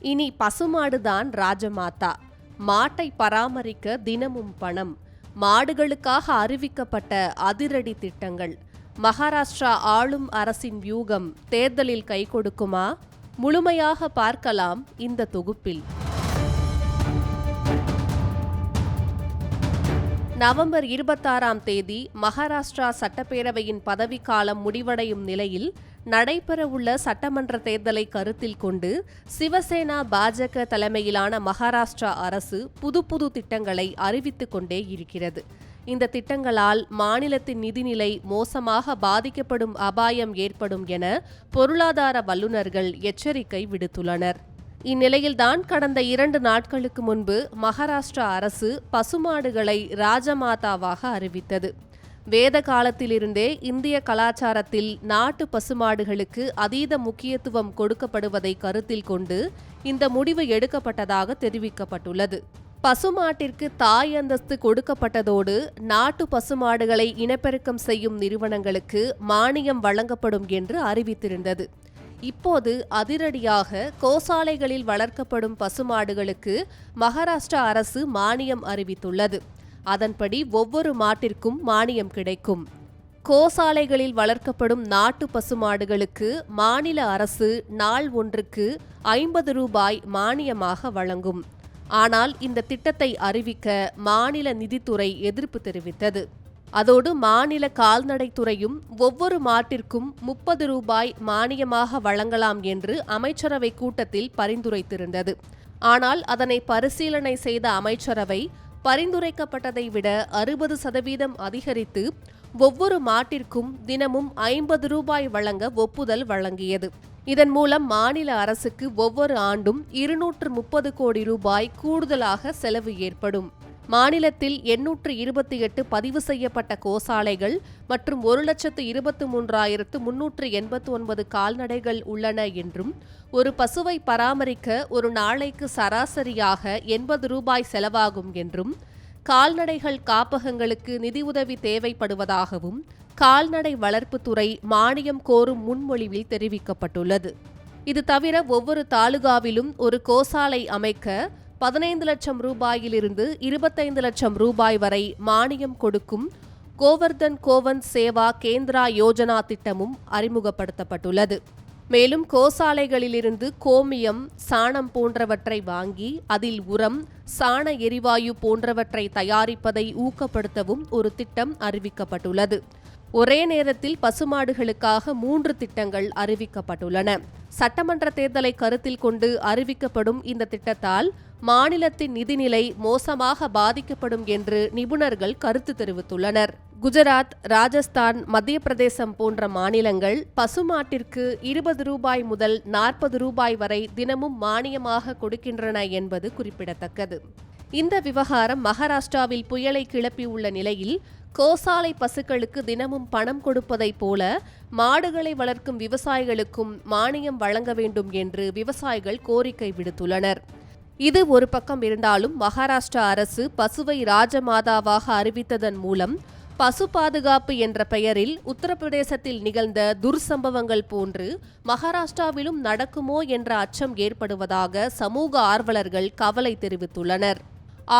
இனி பசுமாடுதான் ராஜமாதா. மாட்டை பராமரிக்க தினமும் பணம். மாடுகளுக்காக அறிவிக்கப்பட்ட அதிரடி திட்டங்கள். மகாராஷ்டிரா ஆளும் அரசின் வியூகம் தேர்தலில் கை கொடுக்குமா? முழுமையாக பார்க்கலாம் இந்த தொகுப்பில். நவம்பர் இருபத்தாறாம் தேதி மகாராஷ்டிரா சட்டப்பேரவையின் பதவிக்காலம் முடிவடையும் நிலையில் நடைபெறவுள்ள சட்டமன்ற தேர்தலை கருத்தில் கொண்டு சிவசேனா பாஜக தலைமையிலான மகாராஷ்டிரா அரசு புது புது திட்டங்களை அறிவித்துக் கொண்டே இருக்கிறது. இந்த திட்டங்களால் மாநிலத்தின் நிதிநிலை மோசமாக பாதிக்கப்படும் அபாயம் ஏற்படும் என பொருளாதார வல்லுநர்கள் எச்சரிக்கை விடுத்துள்ளனர். இந்நிலையில்தான் கடந்த இரண்டு நாட்களுக்கு முன்பு மகாராஷ்டிரா அரசு பசுமாடுகளை ராஜமாதாவாக அறிவித்தது. வேத காலத்திலிருந்தே இந்திய கலாச்சாரத்தில் நாட்டு பசுமாடுகளுக்கு அதீத முக்கியத்துவம் கொடுக்கப்படுவதை கருத்தில் கொண்டு இந்த முடிவு எடுக்கப்பட்டதாக தெரிவிக்கப்பட்டுள்ளது. பசுமாட்டிற்கு தாய் அந்தஸ்து கொடுக்கப்பட்டதோடு நாட்டு பசுமாடுகளை இனப்பெருக்கம் செய்யும் நிறுவனங்களுக்கு மானியம் வழங்கப்படும் என்று அறிவித்திருந்தது. இப்போது அதிரடியாக கோசாலைகளில் வளர்க்கப்படும் பசுமாடுகளுக்கு மகாராஷ்டிரா அரசு மானியம் அறிவித்துள்ளது. அதன்படி ஒவ்வொரு மாட்டிற்கும் மானியம் கிடைக்கும். கோசாலைகளில் வளர்க்கப்படும் நாட்டு பசுமாடுகளுக்கு மாநில அரசு நாள் ஒன்றுக்கு ஐம்பது ரூபாய் மானியமாக வழங்கும். ஆனால் இந்த திட்டத்தை அறிவிக்க மாநில நிதித்துறை எதிர்ப்பு தெரிவித்தது. அதோடு மாநில கால்நடைத்துறையும் ஒவ்வொரு மாட்டிற்கும் முப்பது ரூபாய் மானியமாக வழங்கலாம் என்று அமைச்சரவை கூட்டத்தில் பரிந்துரைத்திருந்தது. ஆனால் அதனை பரிசீலனை செய்த அமைச்சரவை பரிந்துரைக்கப்பட்டதை விட அறுபது சதவீதம் அதிகரித்து ஒவ்வொரு மாட்டிற்கும் தினமும் ஐம்பது ரூபாய் வழங்க ஒப்புதல் வழங்கியது. இதன் மூலம் மாநில அரசுக்கு ஒவ்வொரு ஆண்டும் இருநூற்று முப்பது கோடி ரூபாய் கூடுதலாக செலவு ஏற்படும். மாநிலத்தில் எண்ணூற்று இருபத்தி எட்டு பதிவு செய்யப்பட்ட கோசாலைகள் மற்றும் ஒரு லட்சத்து இருபத்தி மூன்றாயிரத்து முன்னூற்று எண்பத்தி ஒன்பது கால்நடைகள் உள்ளன என்றும் ஒரு பசுவை பராமரிக்க ஒரு நாளைக்கு சராசரியாக எண்பது ரூபாய் செலவாகும் என்றும் கால்நடைகள் காப்பகங்களுக்கு நிதியுதவி தேவைப்படுவதாகவும் கால்நடை வளர்ப்புத்துறை மானியம் கோரும் முன்மொழிவில் தெரிவிக்கப்பட்டுள்ளது. இது தவிர ஒவ்வொரு தாலுகாவிலும் ஒரு கோசாலை அமைக்க பதினைந்து லட்சம் ரூபாயிலிருந்து இருபத்தைந்து லட்சம் ரூபாய் வரை மானியம் கொடுக்கும் கோவர்தன் கோவன் சேவா கேந்திரா யோஜனா திட்டமும் அறிமுகப்படுத்தப்பட்டுள்ளது. மேலும் கோசாலைகளிலிருந்து கோமியம் சாணம் போன்றவற்றை வாங்கி அதில் உரம் சாண எரிவாயு போன்றவற்றை தயாரிப்பதை ஊக்கப்படுத்தவும் ஒரு திட்டம் அறிவிக்கப்பட்டுள்ளது. ஒரே நேரத்தில் பசுமாடுகளுக்காக மூன்று திட்டங்கள் அறிவிக்கப்பட்டுள்ளன. சட்டமன்ற தேர்தலை கருத்தில் கொண்டு அறிவிக்கப்படும் இந்த திட்டத்தால் மாநிலத்தின் நிதிநிலை மோசமாக பாதிக்கப்படும் என்று நிபுணர்கள் கருத்து தெரிவித்துள்ளனர். குஜராத் ராஜஸ்தான் மத்திய பிரதேசம் போன்ற மாநிலங்கள் பசுமாட்டிற்கு இருபது ரூபாய் முதல் நாற்பது ரூபாய் வரை தினமும் மானியமாக கொடுக்கின்றன என்பது குறிப்பிடத்தக்கது. இந்த விவகாரம் மகாராஷ்டிராவில் புயலை கிளப்பியுள்ள நிலையில் கோசாலை பசுக்களுக்கு தினமும் பணம் கொடுப்பதைப் போல மாடுகளை வளர்க்கும் விவசாயிகளுக்கும் மானியம் வழங்க வேண்டும் என்று விவசாயிகள் கோரிக்கை விடுத்துள்ளனர். இது ஒரு பக்கம் இருந்தாலும் மகாராஷ்டிரா அரசு பசுவை ராஜமாதாவாக அறிவித்ததன் மூலம் பசு பாதுகாப்பு என்ற பெயரில் உத்தரப்பிரதேசத்தில் நிகழ்ந்த துர்சம்பவங்கள் போன்று மகாராஷ்டிராவிலும் நடக்குமோ என்ற அச்சம் ஏற்படுவதாக சமூக ஆர்வலர்கள் கவலை தெரிவித்துள்ளனர்.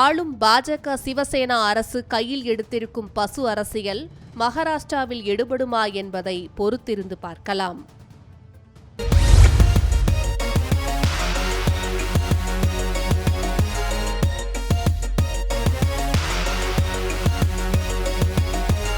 ஆளும் பாஜக சிவசேனா அரசு கையில் எடுத்திருக்கும் பசு அரசியல் மகாராஷ்டிராவில் எடுபடுமா என்பதை பொறுத்திருந்து பார்க்கலாம்.